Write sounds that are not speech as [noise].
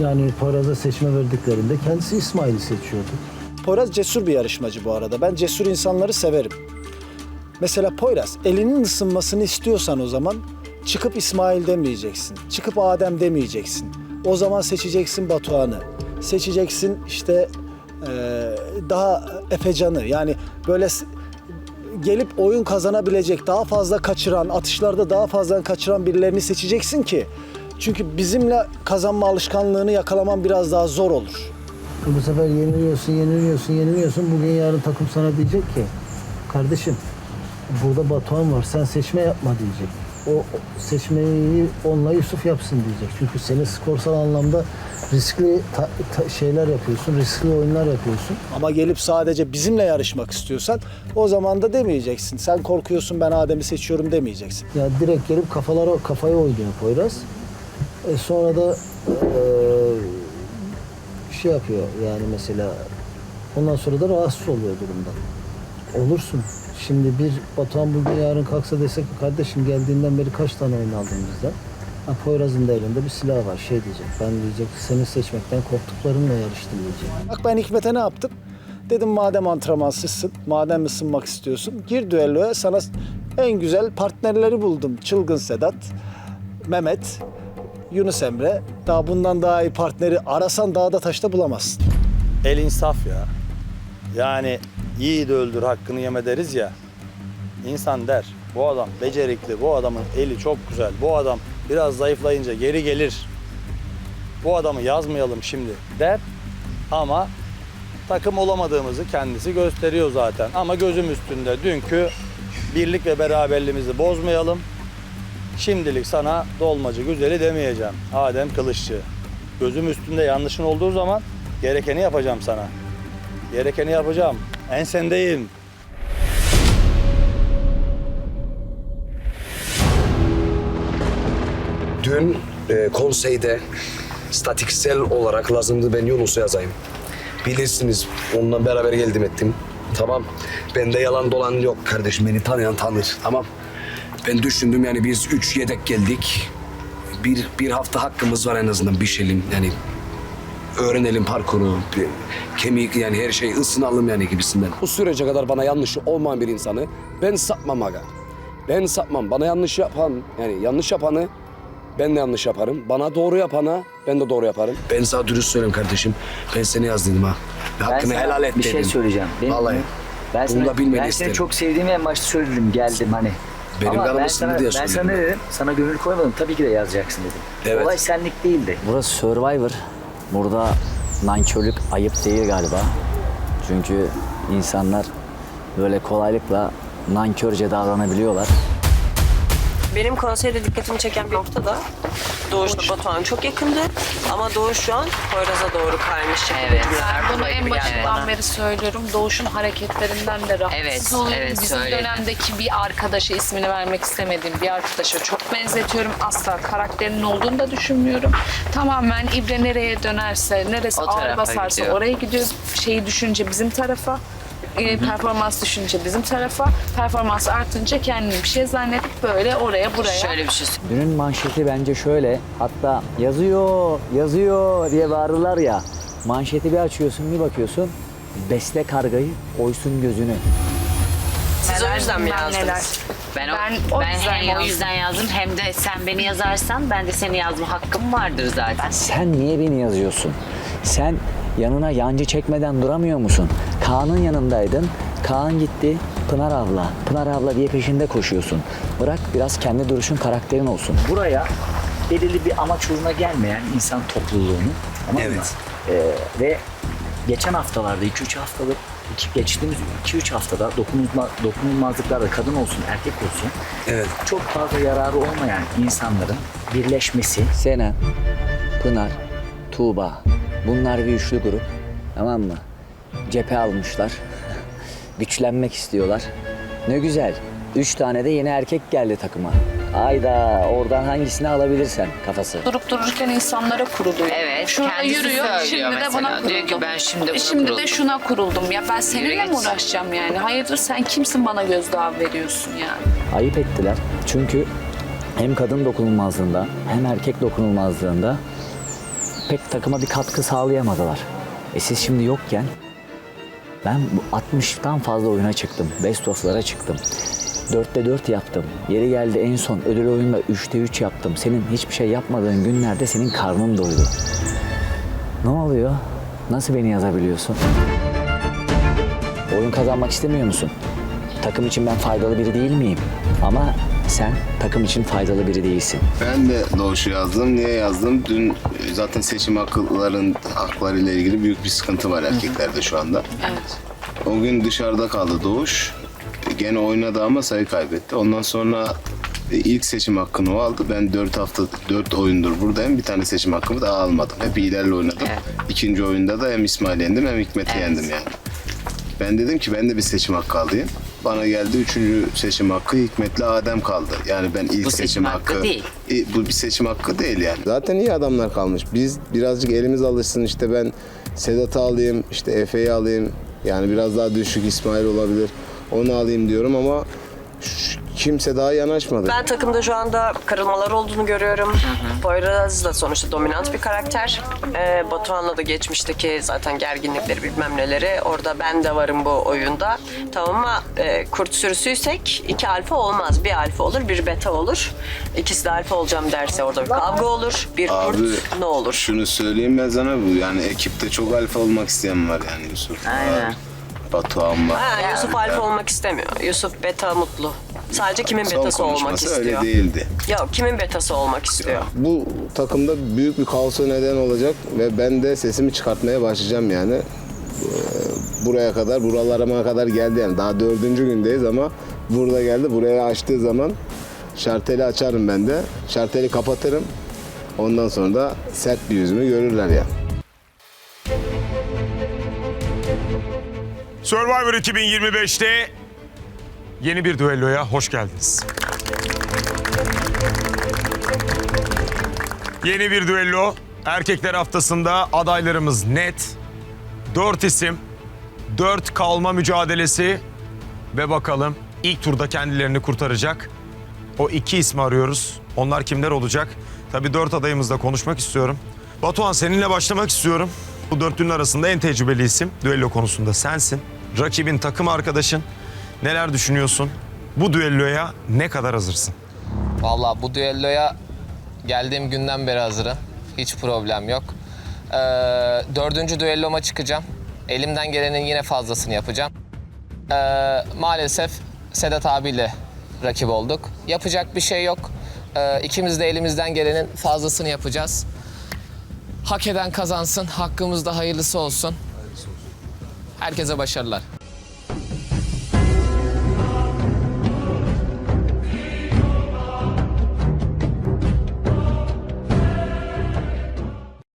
Yani Poyraz'a seçme verdiklerinde kendisi İsmail'i seçiyordu. Poyraz cesur bir yarışmacı bu arada. Ben cesur insanları severim. Mesela Poyraz elinin ısınmasını istiyorsan o zaman çıkıp İsmail demeyeceksin. Çıkıp Adem demeyeceksin. O zaman seçeceksin Batuhan'ı. Seçeceksin işte eee, daha Efecan'ı. Yani böyle gelip oyun kazanabilecek, daha fazla kaçıran, atışlarda daha fazla kaçıran birilerini seçeceksin ki. Çünkü bizimle kazanma alışkanlığını yakalaman biraz daha zor olur. Bu sefer yeniliyorsun, yeniliyorsun, yeniliyorsun. Bugün yarın takım sana diyecek ki kardeşim burada Batuhan var sen seçme yapma diyecek. O o seçmeyi onunla Yusuf yapsın diyecek. Çünkü senin skorsal anlamda riskli ta- ta- şeyler yapıyorsun, riskli oyunlar yapıyorsun. Ama gelip sadece bizimle yarışmak istiyorsan o zaman da demeyeceksin. Sen korkuyorsun ben Adem'i seçiyorum demeyeceksin. Ya direkt gelip kafalara kafaya oynuyor Poyraz. E sonra da e, şey yapıyor yani mesela ondan sonra da rahatsız oluyor durumdan. Olursun. Şimdi bir Batuhan bugün yarın kalksa desek ki kardeşim geldiğinden beri kaç tane oyun aldın bizden? Ha, Poyraz'ın da elinde bir silah var. Şey diyecek. Ben diyecek seni seçmekten korktuklarınla yarıştım diyecek. Bak ben Hikmet'e ne yaptım? Dedim madem antrenmansızsın, madem ısınmak istiyorsun, gir düelloya sana en güzel partnerleri buldum. Çılgın Sedat, Mehmet, Yunus Emre. Daha bundan daha iyi partneri arasan dağda taşta bulamazsın. El insaf ya. Yani yiğidi öldür hakkını yeme deriz ya. İnsan der bu adam becerikli, bu adamın eli çok güzel, bu adam biraz zayıflayınca geri gelir. Bu adamı yazmayalım şimdi der ama takım olamadığımızı kendisi gösteriyor zaten. Ama gözüm üstünde dünkü birlik ve beraberliğimizi bozmayalım. Şimdilik sana dolmacı güzeli demeyeceğim. Adem Kılıççı. Gözüm üstünde yanlışın olduğu zaman gerekeni yapacağım sana. Gerekeni yapacağım. Ensendeyim. Dün e, konseyde statiksel olarak lazımdı ben Yunus'u yazayım. Bilirsiniz onunla beraber geldim ettim. Tamam. Bende yalan dolan yok kardeşim. Beni tanıyan tanır. Tamam. Ben düşündüm yani biz üç yedek geldik. Bir, bir hafta hakkımız var en azından bir şeyin yani öğrenelim parkuru, bir kemik yani her şey ısınalım yani gibisinden. Bu sürece kadar bana yanlışı olmayan bir insanı ben sapmam aga. Ben sapmam. Bana yanlış yapan yani yanlış yapanı ben de yanlış yaparım. Bana doğru yapana ben de doğru yaparım. Ben sana dürüst söyleyeyim kardeşim. Ben seni yazdım ha. Ve hakkını sana helal et Bir dedim. şey söyleyeceğim. Benim- Vallahi. Ben, Bunu sana, da bilmeni ben isterim. seni çok sevdiğimi en başta söyledim. Geldim hani. Benim Ama ben ısındı sana, diye ben sana ne dedim? Sana gönül koymadım. Tabii ki de yazacaksın dedim. Evet. Olay senlik değildi. Burası Survivor. Burada nankörlük ayıp değil galiba. Çünkü insanlar böyle kolaylıkla nankörce davranabiliyorlar. Benim konseyde dikkatimi çeken bir nokta da Doğuş'la Batuhan çok yakındı ama Doğuş şu an Poyraz'a doğru kaymış. Evet. Ben bunu en başından beri söylüyorum. Doğuş'un hareketlerinden de rahatsız Evet, oluyorum. evet, Bizim söyledin. dönemdeki bir arkadaşa ismini vermek istemediğim bir arkadaşa çok benzetiyorum. Asla karakterinin olduğunu da düşünmüyorum. Tamamen İbre nereye dönerse, neresi O ağır tarafa basarsa gidiyor. oraya gidiyor. Şeyi düşünce bizim tarafa. E, performans düşünce bizim tarafa, performans artınca kendini bir şey zannedip böyle oraya buraya. Şöyle bir şey Dünün manşeti bence şöyle. Hatta yazıyor, yazıyor diye bağırırlar ya. Manşeti bir açıyorsun, bir bakıyorsun. Besle kargayı, oysun gözünü. Siz o yüzden mi yazdınız? neler. Ben, o, Ben ben, o yüzden hem o yazdım. yüzden yazdım hem de sen beni yazarsan ben de seni yazma hakkım vardır zaten. Sen niye beni yazıyorsun? Sen yanına yancı çekmeden duramıyor musun? Kaan'ın yanındaydın. Kaan gitti. Pınar abla, Pınar abla diye peşinde koşuyorsun. Bırak biraz kendi duruşun karakterin olsun. Buraya belirli bir amaç uğruna gelmeyen insan topluluğunu tamam mı? Evet. Ee, ve geçen haftalarda 2-3 haftalık iki, geçtiğimiz 2-3 haftada dokunulma, dokunulmazlıklarda kadın olsun erkek olsun Evet. çok fazla yararı olmayan insanların birleşmesi Sena, Pınar, Tuğba. Bunlar bir üçlü grup. Tamam mı? Cephe almışlar. [laughs] Güçlenmek istiyorlar. Ne güzel. Üç tane de yeni erkek geldi takıma. Ayda oradan hangisini alabilirsen kafası. durup dururken insanlara kuruluyor. Evet, Şurada kendisi yürüyor, söylüyor şimdi de mesela. buna kuruldum. Diyor ki, ben şimdi buna Şimdi de kuruldum. şuna kuruldum. Ya ben seninle Yürü mi git. uğraşacağım yani? Hayırdır sen kimsin bana gözdağı veriyorsun yani? Ayıp ettiler. Çünkü hem kadın dokunulmazlığında hem erkek dokunulmazlığında pek takıma bir katkı sağlayamadılar. E siz şimdi yokken ben bu 60'tan fazla oyuna çıktım. Best of'lara çıktım. 4'te 4 yaptım. Yeri geldi en son ödül oyunda 3'te 3 yaptım. Senin hiçbir şey yapmadığın günlerde senin karnın doydu. Ne oluyor? Nasıl beni yazabiliyorsun? Oyun kazanmak istemiyor musun? Takım için ben faydalı biri değil miyim? Ama sen takım için faydalı biri değilsin. Ben de Doğuş'u yazdım. Niye yazdım? Dün e, zaten seçim hakların haklarıyla ilgili büyük bir sıkıntı var erkeklerde şu anda. Evet. O gün dışarıda kaldı Doğuş. Gene oynadı ama sayı kaybetti. Ondan sonra e, ilk seçim hakkını o aldı. Ben 4 hafta 4 oyundur buradayım. Bir tane seçim hakkımı daha almadım. Hep iyilerle oynadım. İkinci oyunda da hem İsmail yendim hem Hikmet'i yendim yani. Ben dedim ki ben de bir seçim hakkı alayım. Bana geldi üçüncü seçim hakkı Hikmet'le Adem kaldı. Yani ben ilk Bu seçim hakkı değil. E, bu bir seçim hakkı değil yani. Zaten iyi adamlar kalmış. Biz birazcık elimiz alışsın işte ben Sedat'ı alayım, işte Efe'yi alayım. Yani biraz daha düşük İsmail olabilir. Onu alayım diyorum ama kimse daha yanaşmadı. Ben takımda şu anda kırılmalar olduğunu görüyorum. Poyraz da sonuçta dominant bir karakter. Ee, Batuhan'la da geçmişteki zaten gerginlikleri bilmem neleri. Orada ben de varım bu oyunda. Tamam ama e, kurt sürüsüysek iki alfa olmaz. Bir alfa olur, bir beta olur. İkisi de alfa olacağım derse orada bir kavga olur. Bir Abi, kurt ne olur? Şunu söyleyeyim ben sana bu yani ekipte çok alfa olmak isteyen var yani Yusuf Aynen. Batuhan var. Ha, Yusuf alfa olmak istemiyor. Yusuf beta mutlu. Sadece kimin Son betası olmak konuşması istiyor? öyle değildi. Yok kimin betası olmak istiyor? Bu takımda büyük bir kaosa neden olacak ve ben de sesimi çıkartmaya başlayacağım yani. Ee, Buraya kadar, buralarıma kadar geldi yani. Daha dördüncü gündeyiz ama burada geldi. Buraya açtığı zaman şarteli açarım ben de. Şarteli kapatırım. Ondan sonra da sert bir yüzümü görürler ya. Survivor 2025'te yeni bir düelloya hoş geldiniz. Yeni bir düello. Erkekler haftasında adaylarımız net. Dört isim, dört kalma mücadelesi ve bakalım ilk turda kendilerini kurtaracak. O iki ismi arıyoruz. Onlar kimler olacak? Tabii dört adayımızla konuşmak istiyorum. Batuhan seninle başlamak istiyorum. Bu dörtlünün arasında en tecrübeli isim düello konusunda sensin. Rakibin takım arkadaşın. Neler düşünüyorsun? Bu düelloya ne kadar hazırsın? Vallahi bu düelloya geldiğim günden beri hazırım. Hiç problem yok. Ee, dördüncü düelloma çıkacağım. Elimden gelenin yine fazlasını yapacağım. Ee, maalesef Sedat abiyle rakip olduk. Yapacak bir şey yok. Ee, ikimiz de elimizden gelenin fazlasını yapacağız. Hak eden kazansın. Hakkımızda hayırlısı olsun. Herkese başarılar.